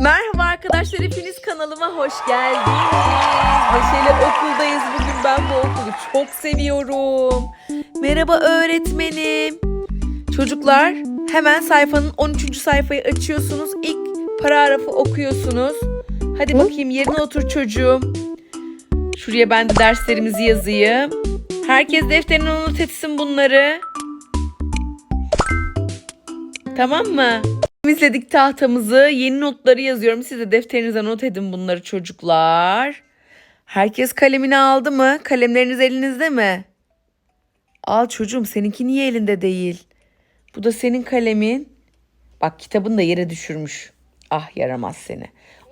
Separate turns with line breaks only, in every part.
Merhaba arkadaşlar hepiniz kanalıma hoş geldiniz. Neşeli okuldayız bugün ben bu okulu çok seviyorum. Merhaba öğretmenim. Çocuklar hemen sayfanın 13. sayfayı açıyorsunuz. İlk paragrafı okuyorsunuz. Hadi bakayım yerine otur çocuğum. Şuraya ben de derslerimizi yazayım. Herkes defterine not etsin bunları. Tamam mı? Temizledik tahtamızı. Yeni notları yazıyorum. Siz de defterinize not edin bunları çocuklar. Herkes kalemini aldı mı? Kalemleriniz elinizde mi? Al çocuğum seninki niye elinde değil? Bu da senin kalemin. Bak kitabını da yere düşürmüş. Ah yaramaz seni.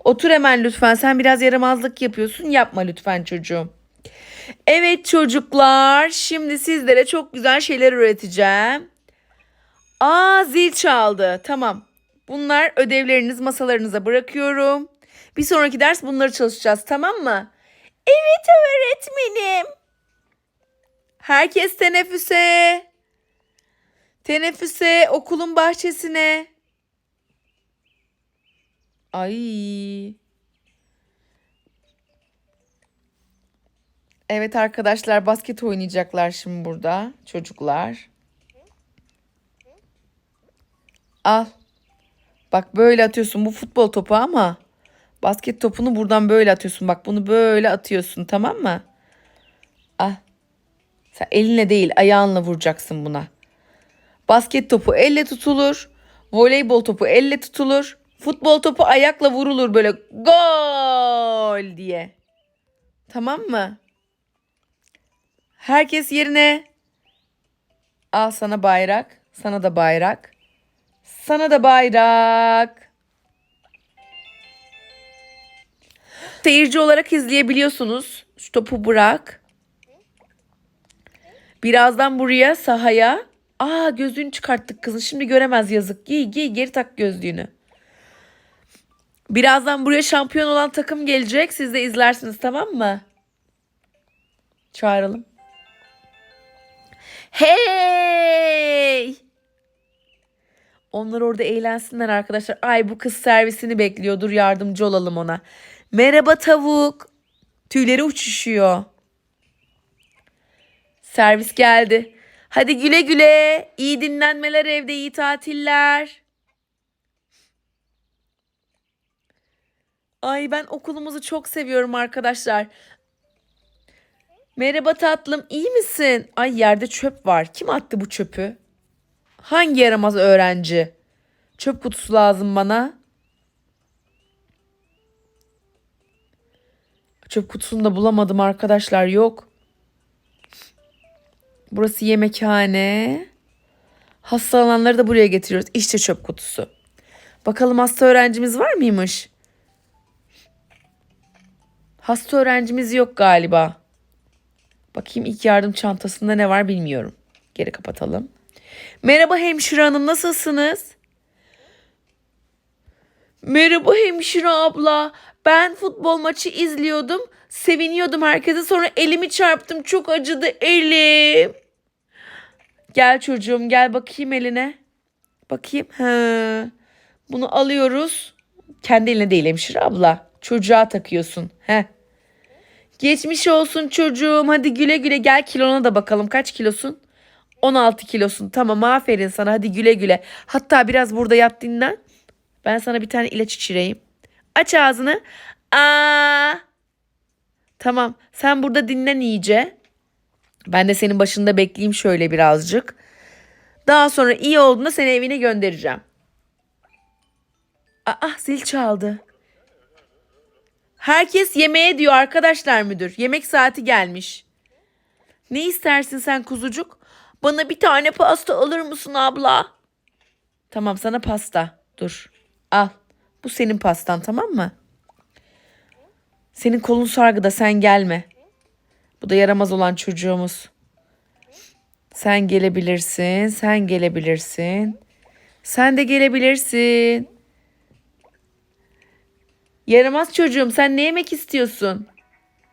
Otur hemen lütfen. Sen biraz yaramazlık yapıyorsun. Yapma lütfen çocuğum. Evet çocuklar. Şimdi sizlere çok güzel şeyler öğreteceğim. Aa zil çaldı. Tamam. Bunlar ödevleriniz masalarınıza bırakıyorum. Bir sonraki ders bunları çalışacağız tamam mı? Evet öğretmenim. Herkes teneffüse. Teneffüse okulun bahçesine. Ay. Evet arkadaşlar basket oynayacaklar şimdi burada çocuklar. Al. Bak böyle atıyorsun bu futbol topu ama basket topunu buradan böyle atıyorsun. Bak bunu böyle atıyorsun tamam mı? Al. Sen elinle değil ayağınla vuracaksın buna. Basket topu elle tutulur. Voleybol topu elle tutulur. Futbol topu ayakla vurulur böyle gol diye. Tamam mı? Herkes yerine. Al sana bayrak. Sana da bayrak. Sana da bayrak. Seyirci olarak izleyebiliyorsunuz. Şu topu bırak. Birazdan buraya sahaya. Aa gözlüğünü çıkarttık kızın. Şimdi göremez yazık. Giy giy geri tak gözlüğünü. Birazdan buraya şampiyon olan takım gelecek. Siz de izlersiniz tamam mı? Çağıralım. Hey! Onlar orada eğlensinler arkadaşlar. Ay bu kız servisini bekliyordur yardımcı olalım ona. Merhaba tavuk. Tüyleri uçuşuyor. Servis geldi. Hadi güle güle. İyi dinlenmeler evde, iyi tatiller. Ay ben okulumuzu çok seviyorum arkadaşlar. Merhaba tatlım, iyi misin? Ay yerde çöp var. Kim attı bu çöpü? Hangi yaramaz öğrenci? Çöp kutusu lazım bana. Çöp kutusunu da bulamadım arkadaşlar. Yok. Burası yemekhane. Hasta olanları da buraya getiriyoruz. İşte çöp kutusu. Bakalım hasta öğrencimiz var mıymış? Hasta öğrencimiz yok galiba. Bakayım ilk yardım çantasında ne var bilmiyorum. Geri kapatalım. Merhaba hemşire hanım nasılsınız? Merhaba hemşire abla. Ben futbol maçı izliyordum. Seviniyordum herkese. Sonra elimi çarptım. Çok acıdı elim. Gel çocuğum gel bakayım eline. Bakayım. Ha. Bunu alıyoruz. Kendi eline değil hemşire abla. Çocuğa takıyorsun. He. Geçmiş olsun çocuğum. Hadi güle güle gel kilona da bakalım. Kaç kilosun? 16 kilosun. Tamam aferin sana. Hadi güle güle. Hatta biraz burada yat dinlen. Ben sana bir tane ilaç içireyim. Aç ağzını. Aa. Tamam. Sen burada dinlen iyice. Ben de senin başında bekleyeyim şöyle birazcık. Daha sonra iyi olduğunda seni evine göndereceğim. Aa zil çaldı. Herkes yemeğe diyor arkadaşlar müdür. Yemek saati gelmiş. Ne istersin sen kuzucuk? Bana bir tane pasta alır mısın abla? Tamam sana pasta. Dur. Al. Bu senin pastan tamam mı? Senin kolun sargıda sen gelme. Bu da yaramaz olan çocuğumuz. Sen gelebilirsin. Sen gelebilirsin. Sen de gelebilirsin. Yaramaz çocuğum sen ne yemek istiyorsun?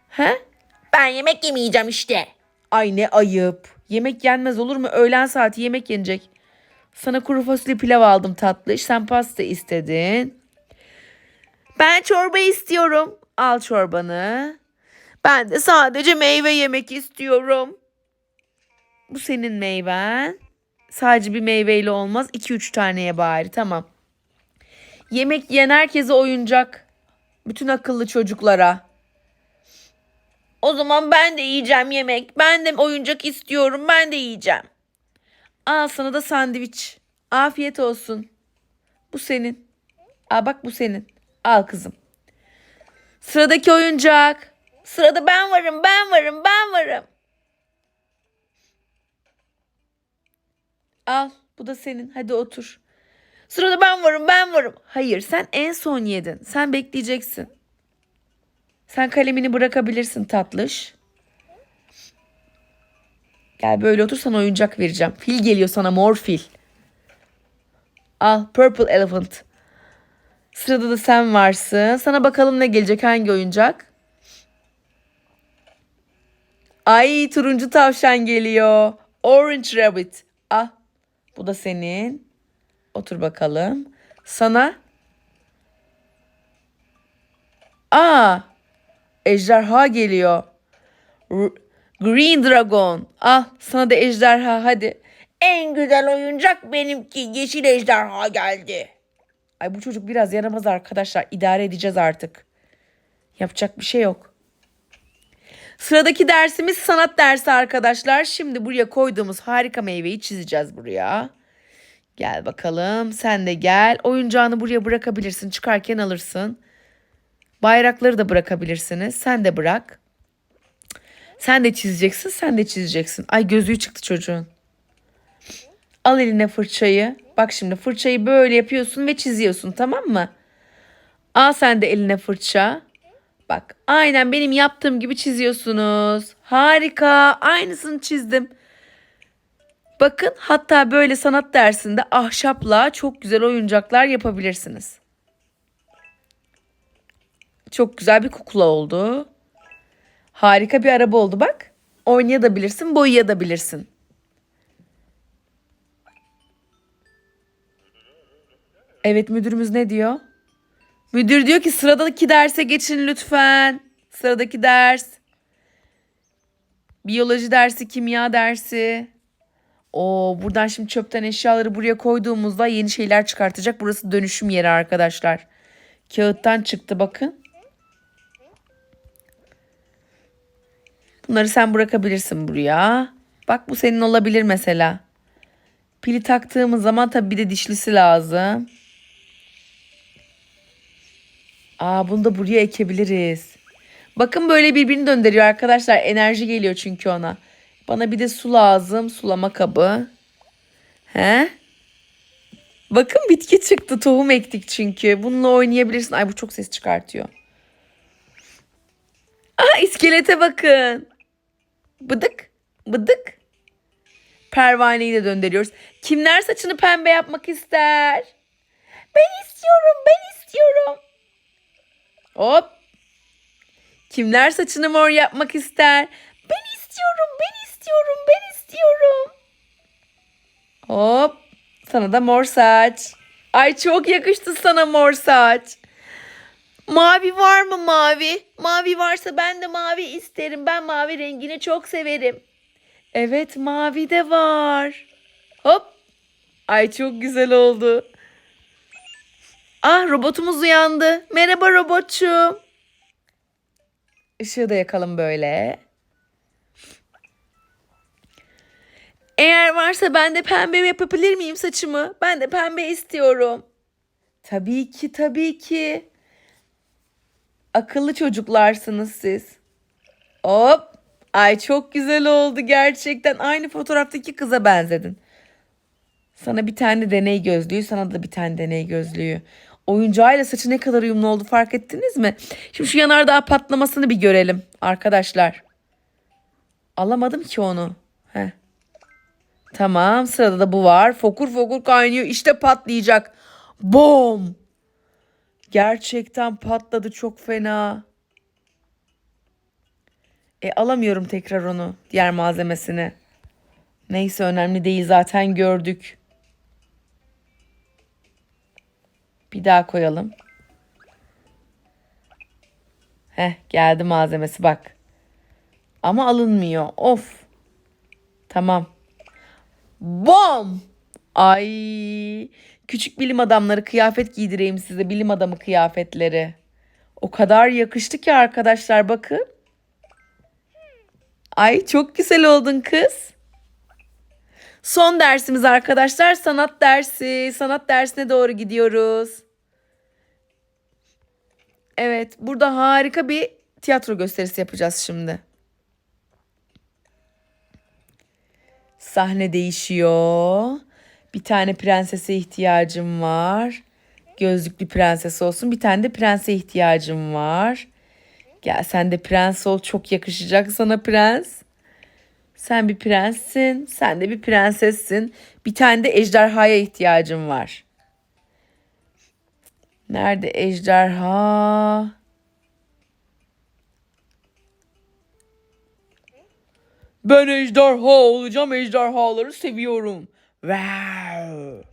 He? Ben yemek yemeyeceğim işte. Ay ne ayıp. Yemek yenmez olur mu? Öğlen saati yemek yenecek. Sana kuru fasulye pilav aldım tatlış. Sen pasta istedin. Ben çorba istiyorum. Al çorbanı. Ben de sadece meyve yemek istiyorum. Bu senin meyven. Sadece bir meyveyle olmaz. 2-3 taneye bari tamam. Yemek yiyen herkese oyuncak. Bütün akıllı çocuklara. O zaman ben de yiyeceğim yemek. Ben de oyuncak istiyorum. Ben de yiyeceğim. Al sana da sandviç. Afiyet olsun. Bu senin. Aa bak bu senin. Al kızım. Sıradaki oyuncak. Sırada ben varım, ben varım, ben varım. Al, bu da senin. Hadi otur. Sırada ben varım, ben varım. Hayır, sen en son yedin. Sen bekleyeceksin. Sen kalemini bırakabilirsin tatlış. Gel böyle otur sana oyuncak vereceğim. Fil geliyor sana mor fil. Al purple elephant. Sırada da sen varsın. Sana bakalım ne gelecek hangi oyuncak? Ay turuncu tavşan geliyor. Orange rabbit. Al. Bu da senin. Otur bakalım. Sana. Aa. Ejderha geliyor. Green Dragon. Al sana da ejderha hadi. En güzel oyuncak benimki. Yeşil ejderha geldi. Ay bu çocuk biraz yaramaz arkadaşlar. İdare edeceğiz artık. Yapacak bir şey yok. Sıradaki dersimiz sanat dersi arkadaşlar. Şimdi buraya koyduğumuz harika meyveyi çizeceğiz buraya. Gel bakalım. Sen de gel. Oyuncağını buraya bırakabilirsin. Çıkarken alırsın. Bayrakları da bırakabilirsiniz. Sen de bırak. Sen de çizeceksin. Sen de çizeceksin. Ay gözlüğü çıktı çocuğun. Al eline fırçayı. Bak şimdi fırçayı böyle yapıyorsun ve çiziyorsun tamam mı? Al sen de eline fırça. Bak aynen benim yaptığım gibi çiziyorsunuz. Harika. Aynısını çizdim. Bakın hatta böyle sanat dersinde ahşapla çok güzel oyuncaklar yapabilirsiniz. Çok güzel bir kukla oldu. Harika bir araba oldu bak. Oynayabilirsin, boyayabilirsin. Evet müdürümüz ne diyor? Müdür diyor ki sıradaki derse geçin lütfen. Sıradaki ders. Biyoloji dersi, kimya dersi. Oo, buradan şimdi çöpten eşyaları buraya koyduğumuzda yeni şeyler çıkartacak. Burası dönüşüm yeri arkadaşlar. Kağıttan çıktı bakın. Bunları sen bırakabilirsin buraya. Bak bu senin olabilir mesela. Pili taktığımız zaman tabii bir de dişlisi lazım. Aa bunu da buraya ekebiliriz. Bakın böyle birbirini döndürüyor arkadaşlar. Enerji geliyor çünkü ona. Bana bir de su lazım. Sulama kabı. He? Bakın bitki çıktı. Tohum ektik çünkü. Bununla oynayabilirsin. Ay bu çok ses çıkartıyor. Aa iskelete bakın. Bıdık. Bıdık. Pervaneyi de döndürüyoruz. Kimler saçını pembe yapmak ister? Ben istiyorum. Ben istiyorum. Hop. Kimler saçını mor yapmak ister? Ben istiyorum, ben istiyorum, ben istiyorum. Hop. Sana da mor saç. Ay çok yakıştı sana mor saç. Mavi var mı mavi? Mavi varsa ben de mavi isterim. Ben mavi rengini çok severim. Evet mavi de var. Hop. Ay çok güzel oldu. Ah robotumuz uyandı. Merhaba robotçum. Işığı da yakalım böyle. Eğer varsa ben de pembe yapabilir miyim saçımı? Ben de pembe istiyorum. Tabii ki tabii ki. Akıllı çocuklarsınız siz. Hop. Ay çok güzel oldu gerçekten. Aynı fotoğraftaki kıza benzedin. Sana bir tane deney gözlüğü, sana da bir tane deney gözlüğü. Oyuncağıyla saçı ne kadar uyumlu oldu fark ettiniz mi? Şimdi şu yanardağ patlamasını bir görelim arkadaşlar. Alamadım ki onu. Heh. Tamam sırada da bu var. Fokur fokur kaynıyor. İşte patlayacak. Bom. Gerçekten patladı çok fena. E alamıyorum tekrar onu. Diğer malzemesini. Neyse önemli değil zaten gördük. Bir daha koyalım. Heh geldi malzemesi bak. Ama alınmıyor. Of. Tamam. Bom! Ay! Küçük bilim adamları kıyafet giydireyim size. Bilim adamı kıyafetleri. O kadar yakıştı ki arkadaşlar bakın. Ay çok güzel oldun kız. Son dersimiz arkadaşlar sanat dersi. Sanat dersine doğru gidiyoruz. Evet, burada harika bir tiyatro gösterisi yapacağız şimdi. Sahne değişiyor. Bir tane prensese ihtiyacım var. Gözlüklü prenses olsun. Bir tane de prense ihtiyacım var. Gel sen de prens ol. Çok yakışacak sana prens. Sen bir prenssin. Sen de bir prensessin. Bir tane de ejderhaya ihtiyacım var. Nerede ejderha? Ben ejderha olacağım. Ejderhaları seviyorum. Wow.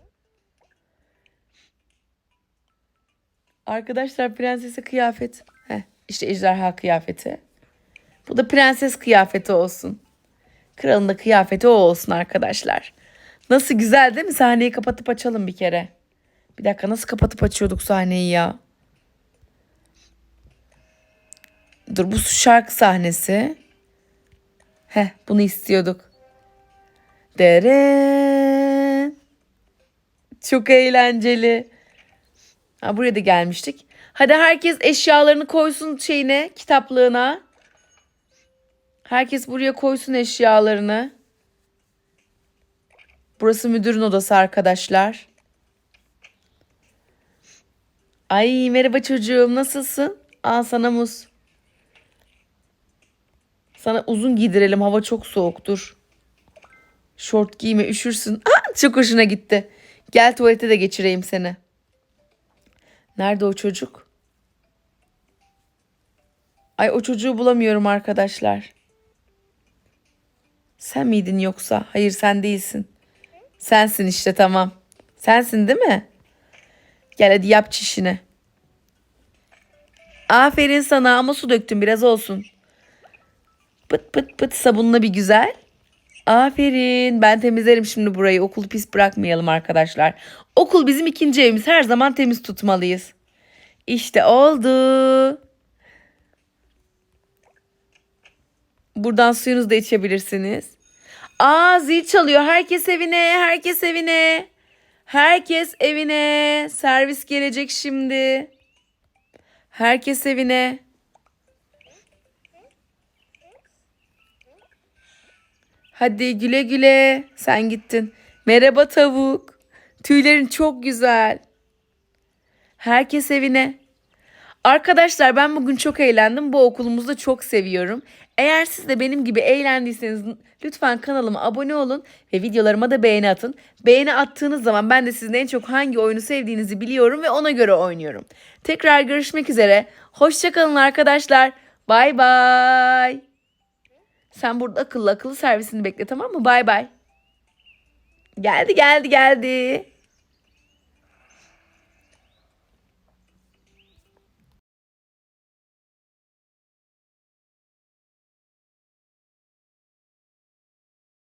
Arkadaşlar prensese kıyafet. Heh, işte ejderha kıyafeti. Bu da prenses kıyafeti olsun. Kralın da kıyafeti o olsun arkadaşlar. Nasıl güzel değil mi? Sahneyi kapatıp açalım bir kere. Bir dakika nasıl kapatıp açıyorduk sahneyi ya? Dur bu şarkı sahnesi. Heh bunu istiyorduk. Dere. Çok eğlenceli. Ha, buraya da gelmiştik. Hadi herkes eşyalarını koysun şeyine, kitaplığına. Herkes buraya koysun eşyalarını. Burası müdürün odası arkadaşlar. Ay merhaba çocuğum nasılsın? Al sana muz. Sana uzun giydirelim hava çok soğuktur. Şort giyme üşürsün. Aa, çok hoşuna gitti. Gel tuvalete de geçireyim seni. Nerede o çocuk? Ay o çocuğu bulamıyorum arkadaşlar. Sen miydin yoksa? Hayır sen değilsin. Sensin işte tamam. Sensin değil mi? Gel hadi yap çişini. Aferin sana ama su döktüm biraz olsun. Pıt pıt pıt sabunla bir güzel. Aferin. Ben temizlerim şimdi burayı. Okulu pis bırakmayalım arkadaşlar. Okul bizim ikinci evimiz. Her zaman temiz tutmalıyız. İşte oldu. Buradan suyunuzu da içebilirsiniz. Aa zil çalıyor. Herkes evine, herkes evine. Herkes evine. Servis gelecek şimdi. Herkes evine. Hadi güle güle. Sen gittin. Merhaba tavuk. Tüylerin çok güzel. Herkes evine. Arkadaşlar ben bugün çok eğlendim. Bu okulumuzu da çok seviyorum. Eğer siz de benim gibi eğlendiyseniz lütfen kanalıma abone olun ve videolarıma da beğeni atın. Beğeni attığınız zaman ben de sizin en çok hangi oyunu sevdiğinizi biliyorum ve ona göre oynuyorum. Tekrar görüşmek üzere. Hoşçakalın arkadaşlar. Bay bay. Sen burada akıllı akıllı servisini bekle tamam mı? Bay bay. Geldi geldi geldi.